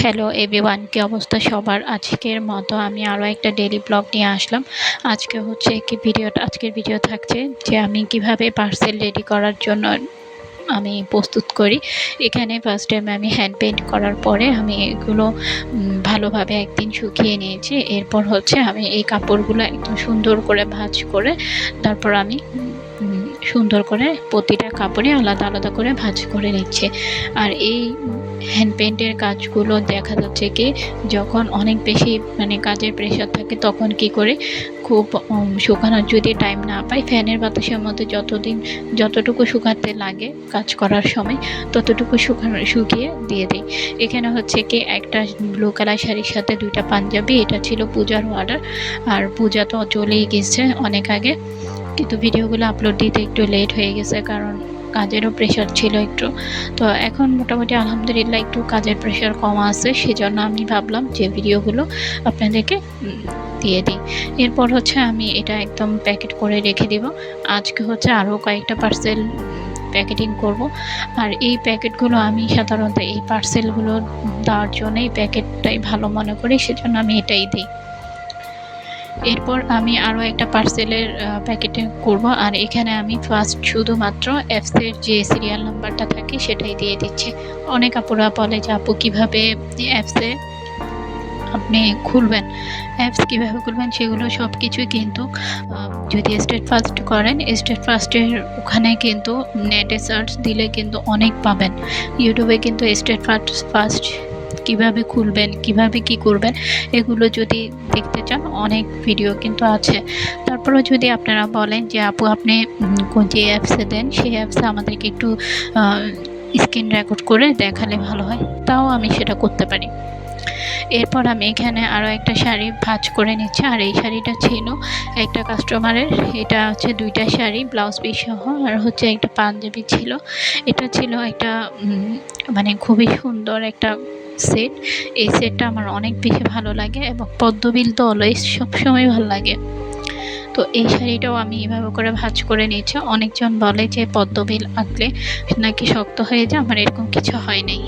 Hello everyone কি অবস্থা সবার? আজকের মতো আমি আরও একটা ডেলি ব্লগ নিয়ে আসলাম। আজকে হচ্ছে কি ভিডিও আজকের ভিডিও থাকছে যে আমি কীভাবে পার্সেল রেডি করার জন্য আমি প্রস্তুত করি। এখানে ফার্স্ট টাইম আমি হ্যান্ড পেন্ট করার পরে আমি এগুলো ভালোভাবে একদিন শুকিয়ে নিয়েছি। এরপর হচ্ছে আমি এই কাপড়গুলো একদম সুন্দর করে ভাজ করে তারপর আমি সুন্দর করে প্রতিটা কাপড়ে আলাদা আলাদা করে ভাজ করে নিচ্ছে। আর এই হ্যান্ড পেন্টের কাজগুলো দেখা যাচ্ছে কি, যখন অনেক বেশি মানে কাজের প্রেশার থাকে তখন কি করে, খুব শুকানোর যদি টাইম না পাই ফ্যানের বাতাসের মধ্যে যতদিন, যতটুকু শুকাতে লাগে কাজ করার সময়, ততটুকু শুকানো, শুকিয়ে দিয়ে দিই। এখানে হচ্ছে কি, একটা ব্লু কালার শাড়ির সাথে দুইটা পাঞ্জাবি, এটা ছিল পূজার অর্ডার আর পূজা তো চলেই গেছে অনেক আগে, কিন্তু ভিডিওগুলো আপলোড দিতে একটু লেট হয়ে গেছে, কারণ কাজেরও প্রেশার ছিল একটু। তো এখন মোটামুটি আলহামদুলিল্লাহ একটু কাজের প্রেশার কম আছে, সেজন্য আমি ভাবলাম যে ভিডিওগুলো আপনাদেরকে দিয়ে দিই। এরপর হচ্ছে আমি এটা একদম প্যাকেট করে রেখে দিব। আজকে হচ্ছে আরও কয়েকটা পার্সেল প্যাকেটিং করব। আর এই প্যাকেটগুলো আমি সাধারণত এই পার্সেলগুলো দেওয়ার জন্য এই প্যাকেটটাই ভালো মনে করি, সেজন্য আমি এটাই দিই। এরপর আমি আরও একটা পার্সেলের প্যাকেটে করব, আর এখানে আমি ফার্স্ট শুধুমাত্র অ্যাপসের যে সিরিয়াল নাম্বারটা থাকে সেটাই দিয়ে দিচ্ছি। অনেক আপুরা বলে যে, আপু, কীভাবে অ্যাপসে আপনি খুলবেন? অ্যাপস কীভাবে খুলবেন সেগুলো সব কিছুই কিন্তু যদি স্টেট ফার্স্ট করেন স্টেট ফার্স্টের ওখানে কিন্তু নেটে সার্চ দিলে কিন্তু অনেক পাবেন। ইউটিউবে কিন্তু স্টেট ফার্স্ট ফার্স্ট কীভাবে খুলবেন, কীভাবে কি করবেন, এগুলো যদি দেখতে চান, অনেক ভিডিও কিন্তু আছে। তারপরেও যদি আপনারা বলেন যে, আপু, আপনি যে অ্যাপসে দেন, সেই অ্যাপসে আমাদেরকে একটু স্ক্রিন রেকর্ড করে দেখালে ভালো হয়। তাও আমি সেটা করতে পারি। এরপর আমি এখানে আরও একটা শাড়ি ভাজ করে নিচ্ছি, আর এই শাড়িটা ছিল একটা কাস্টমারের এটা হচ্ছে দুইটা শাড়ি ব্লাউজ পিস সহ, আর হচ্ছে একটা পাঞ্জাবি ছিল। এটা ছিল একটা মানে খুবই সুন্দর একটা সেট এই সেটটা আমার অনেক বেশি ভালো লাগে এবং পদ্মবিল তো অলওয়েজ সবসময় ভালো লাগে। তো এই শাড়িটাও আমি এভাবে করে ভাজ করে নিয়েছি। অনেকজন বলে যে পদ্মবিল আঁকলে নাকি শক্ত হয়ে যায়, আমার এরকম কিছু হয় নাই।